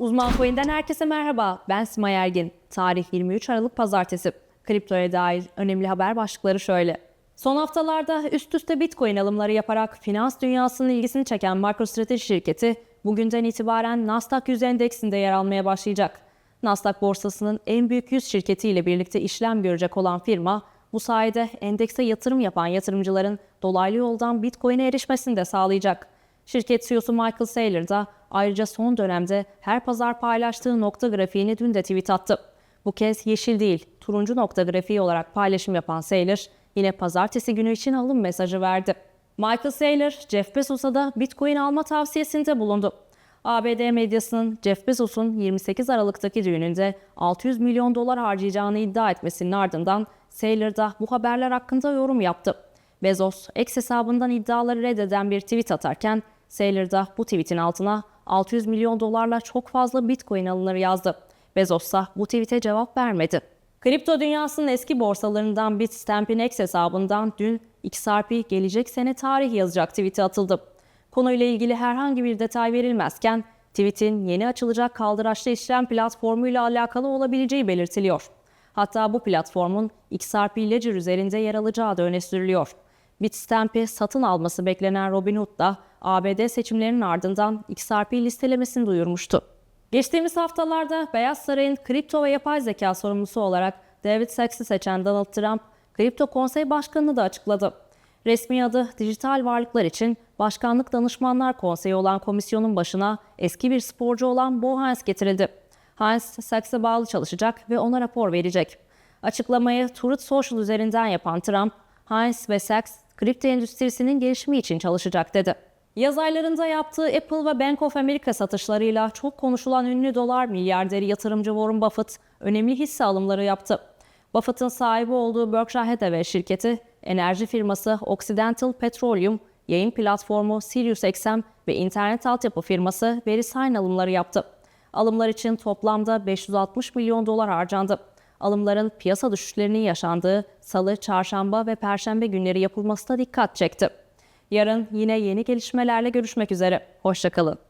Uzman Coin'den herkese merhaba. Ben Simay Ergin. Tarih 23 Aralık Pazartesi. Kriptoya dair önemli haber başlıkları şöyle. Son haftalarda üst üste Bitcoin alımları yaparak finans dünyasının ilgisini çeken MicroStrategy şirketi bugünden itibaren Nasdaq 100 endeksinde yer almaya başlayacak. Nasdaq borsasının en büyük 100 şirketiyle birlikte işlem görecek olan firma, bu sayede endekse yatırım yapan yatırımcıların dolaylı yoldan Bitcoin'e erişmesini de sağlayacak. Şirket CEO'su Michael Saylor da ayrıca son dönemde her pazar paylaştığı nokta grafiğini dün de tweet attı. Bu kez yeşil değil, turuncu nokta grafiği olarak paylaşım yapan Saylor, yine pazartesi günü için alım mesajı verdi. Michael Saylor, Jeff Bezos'a da Bitcoin alma tavsiyesinde bulundu. ABD medyasının Jeff Bezos'un 28 Aralık'taki düğününde 600 milyon dolar harcayacağını iddia etmesinin ardından Saylor da bu haberler hakkında yorum yaptı. Bezos, X hesabından iddiaları reddeden bir tweet atarken Saylor da bu tweetin altına 600 milyon dolarla çok fazla Bitcoin alınır yazdı. Bezos ise bu tweete cevap vermedi. Kripto dünyasının eski borsalarından Bitstamp'in X hesabından dün XRP gelecek sene tarih yazacak tweeti atıldı. Konuyla ilgili herhangi bir detay verilmezken tweetin yeni açılacak kaldıraçlı işlem platformuyla alakalı olabileceği belirtiliyor. Hatta bu platformun XRP Ledger üzerinde yer alacağı da öne sürülüyor. Bitstamp'i satın alması beklenen Robinhood da ABD seçimlerinin ardından XRP listelemesini duyurmuştu. Geçtiğimiz haftalarda Beyaz Saray'ın kripto ve yapay zeka sorumlusu olarak David Sacks'ı seçen Donald Trump, Kripto Konsey Başkanı'nı da açıkladı. Resmi adı dijital varlıklar için Başkanlık Danışmanlar Konseyi olan komisyonun başına eski bir sporcu olan Bo Hines getirildi. Hines, Sacks'a bağlı çalışacak ve ona rapor verecek. Açıklamayı Truth Social üzerinden yapan Trump, Hines ve Sachs, kripto endüstrisinin gelişimi için çalışacak dedi. Yaz aylarında yaptığı Apple ve Bank of America satışlarıyla çok konuşulan ünlü dolar milyarderi yatırımcı Warren Buffett önemli hisse alımları yaptı. Buffett'ın sahibi olduğu Berkshire Hathaway şirketi, enerji firması Occidental Petroleum, yayın platformu SiriusXM ve internet altyapı firması VeriSign alımları yaptı. Alımlar için toplamda 560 milyon dolar harcandı. Alımların piyasa düşüşlerinin yaşandığı salı, çarşamba ve perşembe günleri yapılması da dikkat çekti. Yarın yine yeni gelişmelerle görüşmek üzere. Hoşçakalın.